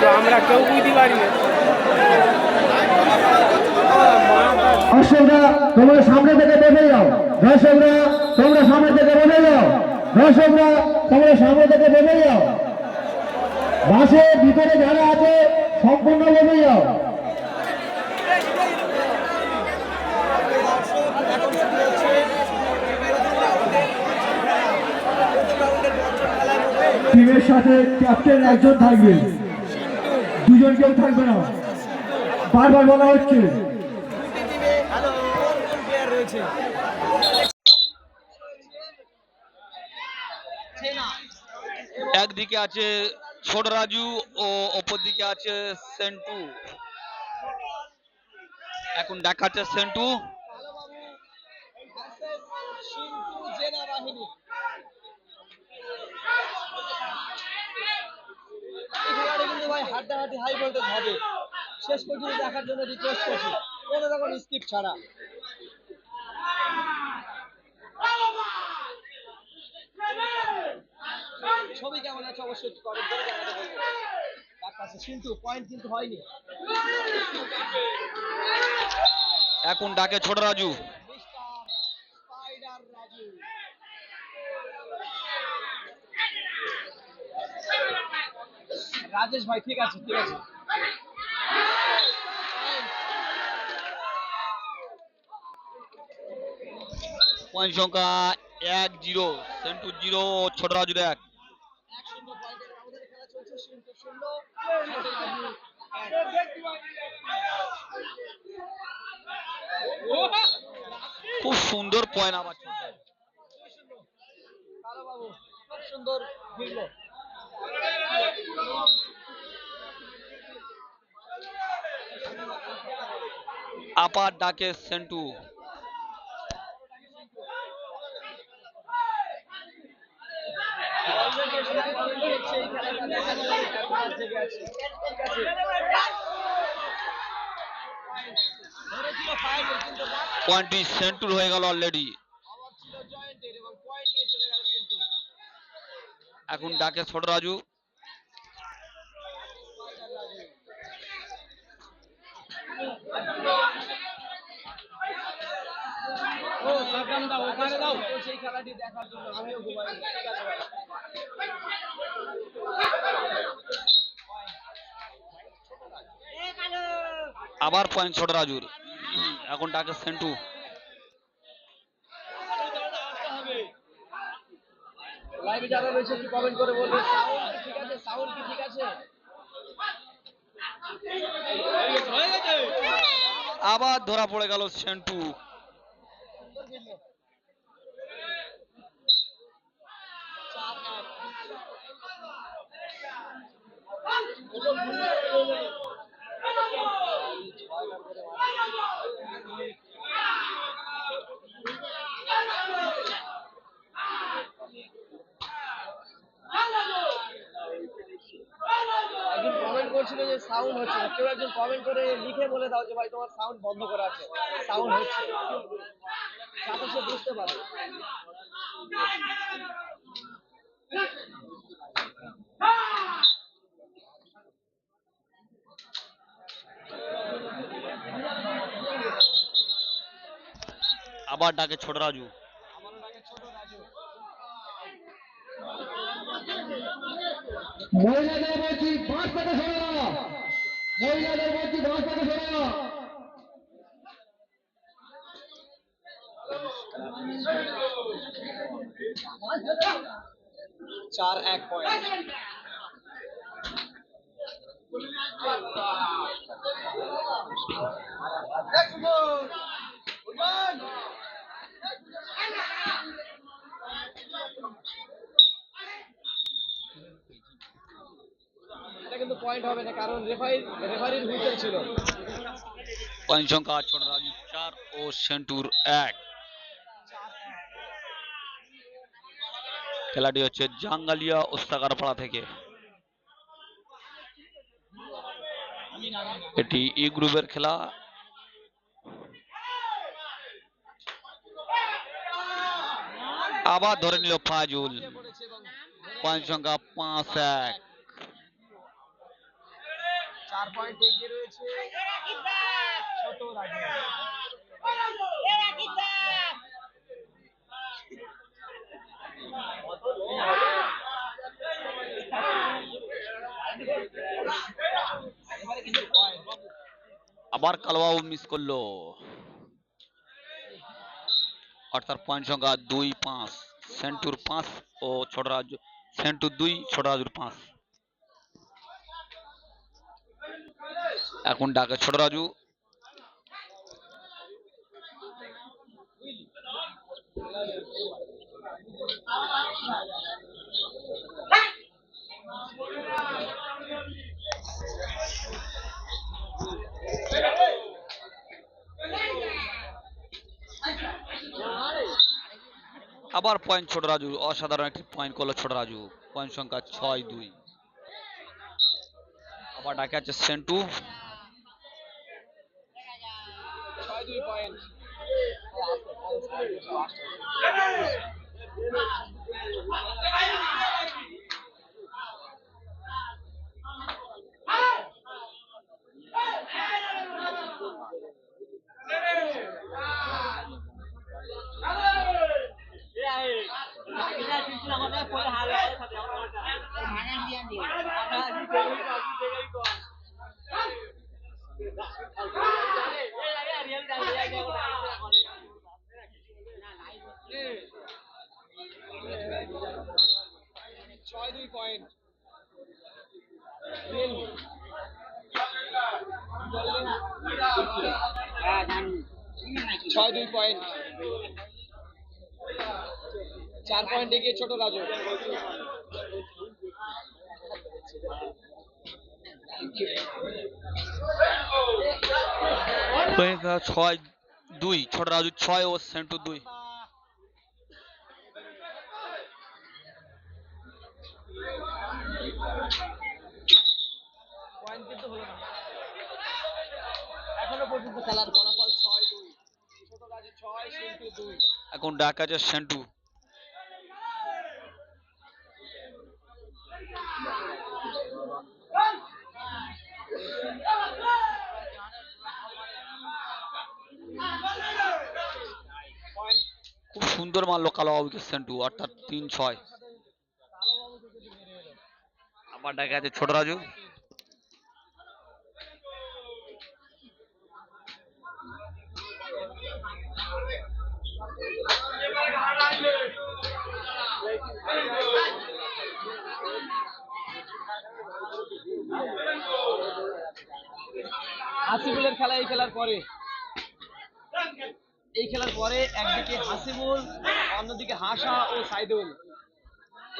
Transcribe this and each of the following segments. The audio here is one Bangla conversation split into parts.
তো আমরা কেউ বুঝতে পারি না। দর্শকরা, তোমরা সামনে থেকে বসে যাও। দর্শকরা, তোমরা সামনে থেকে বসে যাও। দর্শকরা, তোমরা সামনে থেকে বসে যাও। বাসে ভিতরে যারা আছে, সম্পূর্ণ বসে যাও। টিমের সাথে ক্যাপ্টেন একজন থাকবে দুজন কেউ থাকবে না। বারবার বলা হচ্ছে। একদিকে আছে ছোট রাজু ও অপর দিকে আছে সেন্টু। এখন দেখাচ্ছে সেন্টু। এই খেলাটা কিন্তু হাড্ডাহাড্ডি হাই ভোল্টেজ হবে। শেষ পর্যন্ত দেখার জন্য রিকোয়েস্ট করছি। কোনো রকম স্কিপ ছাড়া। ছবি কেমন আছে অবশ্যই এখন ডাকে ছোট রাজু। রাজেশ ভাই ঠিক আছে ঠিক আছে। পয়েন্ট সংখ্যা এক জিরো সেন্টু জিরো ছোট রাজুর এক। খুব সুন্দর পয়েন্ট আবার। সুন্দর ফিরলো আপার ডাকে সেন্টু সেই খেলাটা দেখার জন্য এখনও জেগে আছে। ঠিক আছে। ধরেছিল final, ডাকে সেন্টু। পয়েন্টটি সেন্টুর হয়ে গেল অলরেডি এখন ডাকে ছোট রাজু। আবার পয়েন্ট ছোট রাজুর। এখন ডাকে সেন্টু। লাইভে যারা রয়েছে একটু কমেন্ট করে বলবে। ঠিক আছে সাউন্ড কি ঠিক আছে? আবার ধরা পড়ে গেল সেন্টু চার এক একজন কমেন্ট করছিল যে সাউন্ড হচ্ছে না কেউ একজন কমেন্ট করে লিখে বলে দাও যে ভাই তোমার সাউন্ড বন্ধ করা আছে। সাউন্ড হচ্ছে। যাতে সে বুঝতে পারে। আবার ডাকে ছোট রাজু। মহিলাদের বলছি মহিলাদের বলছি পাঁচ টাকা সরে চার এক পয়েন্ট। কিন্তু পয়েন্ট হবে না কারণ রেফারি রেফারির হুইসেল ছিল। পয়েন্ট সংখ্যা ছোট রাজু চার ও সেন্টুর এক। খেলাটি হচ্ছে জাঙ্গালিয়া ওস্তাকারপাড়া থেকে। এটি ই গ্রুপের খেলা। আবার ধরে নিল ফাজুল। পয়েন্ট সংখ্যা পাঁচ এক। চার পয়েন্ট এগিয়ে রয়েছে। আবার কালোবাবু মিস করল। অর্থাৎ পয়েন্ট সংখ্যা দুই পাঁচ, সেন্টুর পাঁচ ও ছোট রাজু, সেন্টুর দুই, ছোট রাজুর পাঁচ। এখন ডাকে ছোট রাজু। আবার পয়েন্ট ছোট রাজু, অসাধারণ একটি পয়েন্ট করল ছোট রাজু। পয়েন্ট সংখ্যা ছয় দুই। আবার ডাকে আছে সেন্টু। ছয় দুই পয়েন্ট ছোট রাজু। ছয় দুই ছোট রাজু ছয় ও সেন্টু দুই। পয়েন্ট কিন্তু হলো না। এখনও পর্যন্ত খেলার ফলাফল ছয় দুই। ছোট রাজু ছয় শিল্পী দুই। এখন ডাকে আছে সেন্টু। সুন্দর মারলো কালোবাবুকে সেন্টু অর্থাৎ তিন ছয়। আবার ডাকে আছে ছোট রাজু। আসিফুলের খেলা এই খেলার পরে। এই খেলার পরে একদিকে হাসিবুল, অন্যদিকে হাসা ও সাইদুল।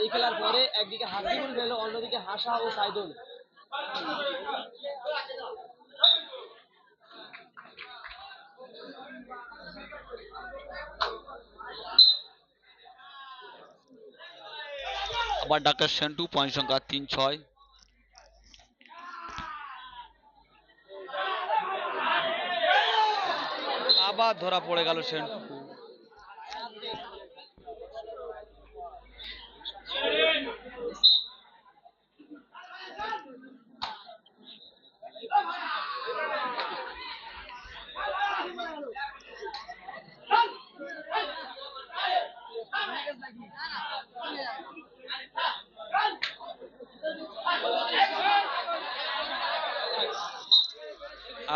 এই খেলার পরে একদিকে হাসিবুল গেল, অন্যদিকে হাসা ও সাইদুল। আবার ডাক্তার সেন্টু, পয়েন্ট সংখ্যা তিন ছয়। আবার ধরা পড়ে গেল সেন্টু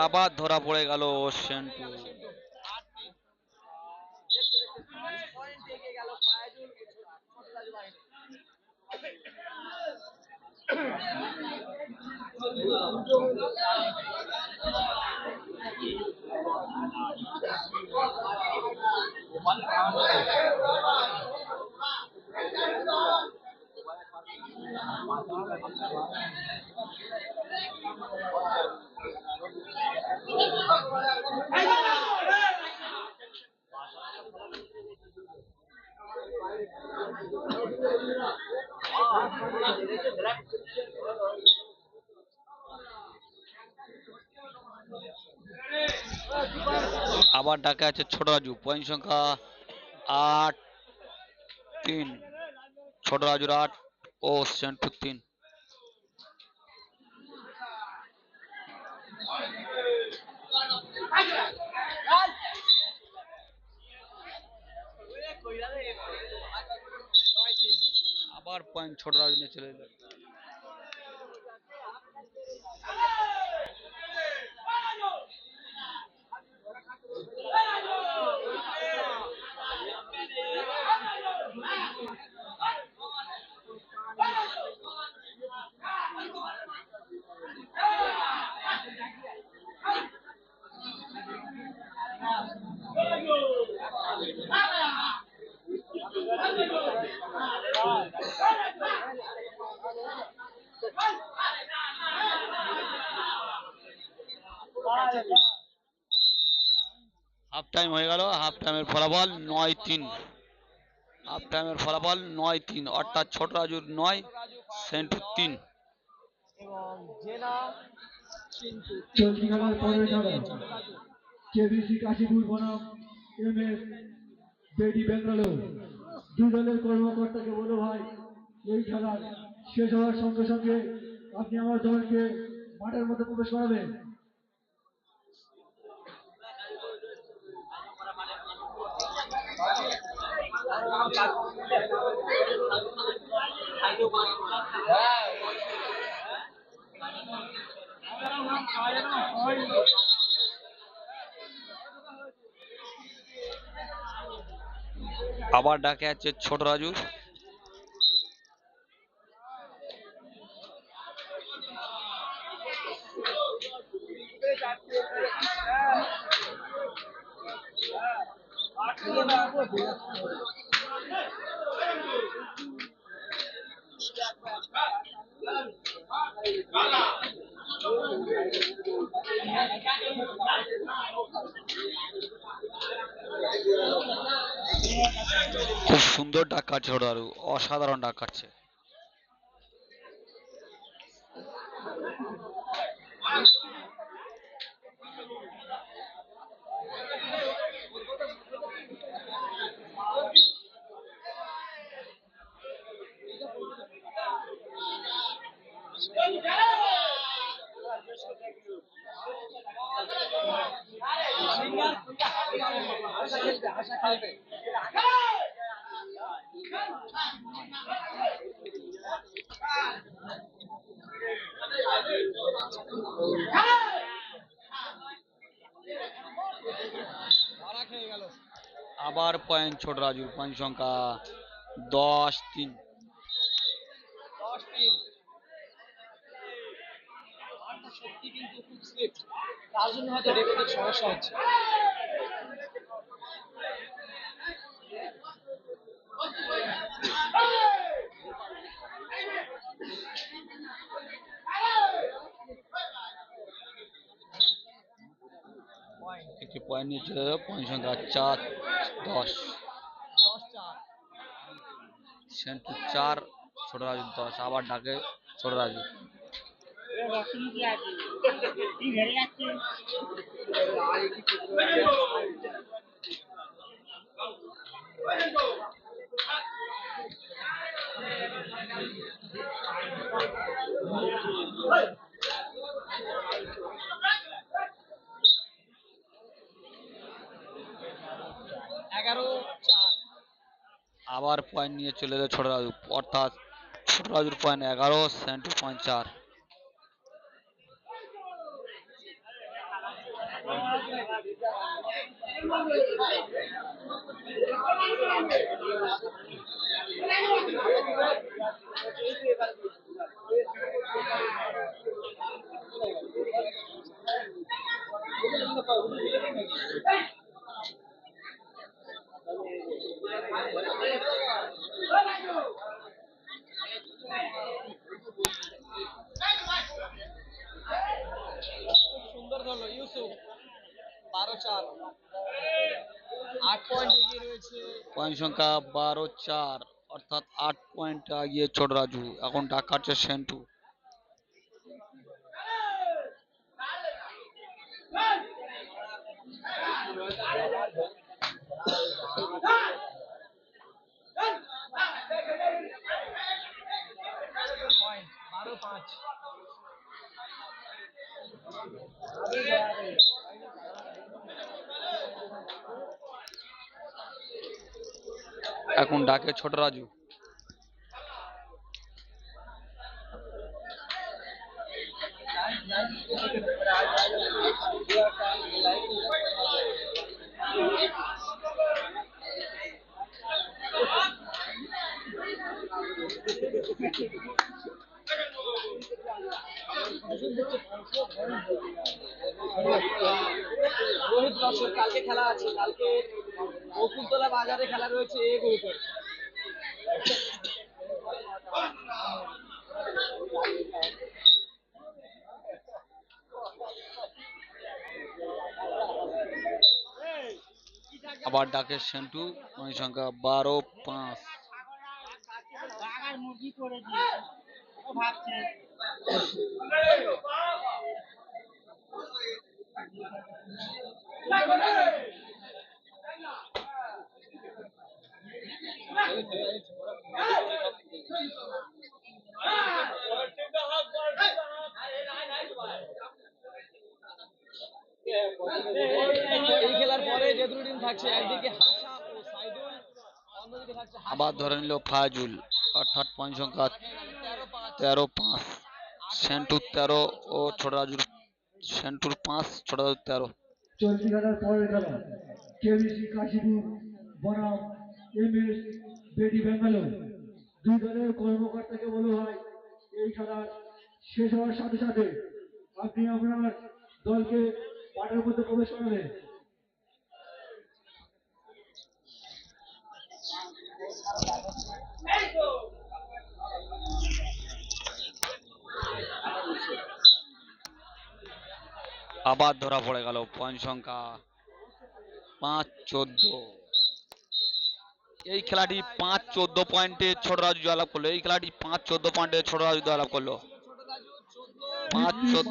আবার ধরা পড়ে গেল সেন্টু। থেকে গেল ফায়জুল মোর্তাজুল আহিদ Thank you. আবার ডাকে আছে ছোট রাজু। পয়েন্ট সংখ্যা আট তিন। ছোট রাজুর আট ও সেন্টুর তিন আবার পয়েন্ট ছোট রাজু নিয়ে চলে হাফ টাইম হয়ে গেল হাফ টাইমের ফলাফল নয় তিন। হাফ টাইমের ফলাফল নয় তিন অর্থাৎ ছোট রাজুর নয় সেন্টুর তিন। এবং জেনা চলতি খেলার পরের খেলা। কেবিসি কাশীপুর বনাম এম এস বেডি ব্যাঙ্গালোর দু দলের কর্মকর্তাকে বলো ভাই এই খেলা শেষ হওয়ার সঙ্গে সঙ্গে আপনি আমার দলকে মাঠের মধ্যে প্রবেশ করাবেন। আবার ডাকে আছে ছোট রাজু। খুব সুন্দর ডাক কাটছে অসাধারণ ডাক কাটছে আশা খেলবে ধরা খেয়ে গেল আবার পয়েন্ট ছোট রাজুর পয়েন্ট সংখ্যা দশ তিন দশ তিন মাঠটা সত্যি কিন্তু খুব স্লিপ তার জন্য হয়তো রেকর্ডের সমস্যা হচ্ছে। একটি পয়েন্ট নিয়ে চলে এলো পয়েন্ট সংখ্যা চার দশ। দশ চার। সেন্টু চার ছোট রাজু দশ। আবার ডাকে ছোট রাজু। আবার পয়েন্ট নিয়ে চলে যায় ছোট রাজু অর্থাৎ ছোট রাজুর পয়েন্ট এগারো সেন্টু পয়েন্ট চার। Gracias. আট পয়েন্ট এগিয়ে রয়েছে। পয়েন্ট সংখ্যা বারো চার অর্থাৎ আট পয়েন্ট এগিয়ে ছোট রাজু এখন ডাক কাটছে সেন্টু। বারো পাঁচ। এখন ডাকে ছোট রাজু। রোহিত কালকে খেলা আছে কালকে বকুলতলা বাজারে খেলা রয়েছে এ গ্রুপের আবার ডাকে সেন্টু পয়েন্ট সংখ্যা বারো পাঁচ। এই থাকছে একদিকে হাসা ও সাইদুল অন্যদিকে থাকছে আবার ধরে নিল ফাজুল অর্থাৎ পয়েন্ট সংখ্যা তেরো পাঁচ। সেন্টুর তেরো ও ছোট রাজুর সেন্টুর পাঁচ ছোট রাজুর তেরো চলতি পরের খেলা কেবিসি কাশীপুর বনাম এম এস বেডি ব্যাঙ্গালোর। দুই দলের কর্মকর্তাকে বলা হয় এই খেলার শেষ হওয়ার সাথে সাথে আপনি আপনার দলকে মাঠের মধ্যে প্রবেশ করাবেন। আবার ধরা পড়ে গেল পয়েন্ট সংখ্যা পাঁচ চোদ্দ। এই খেলাটি পাঁচ চোদ্দ পয়েন্টে ছোট রাজু জয়লাভ করল। এই খেলাটি পাঁচ চোদ্দ পয়েন্টে ছোট রাজু জয়লাভ করল। পাঁচ চোদ্দ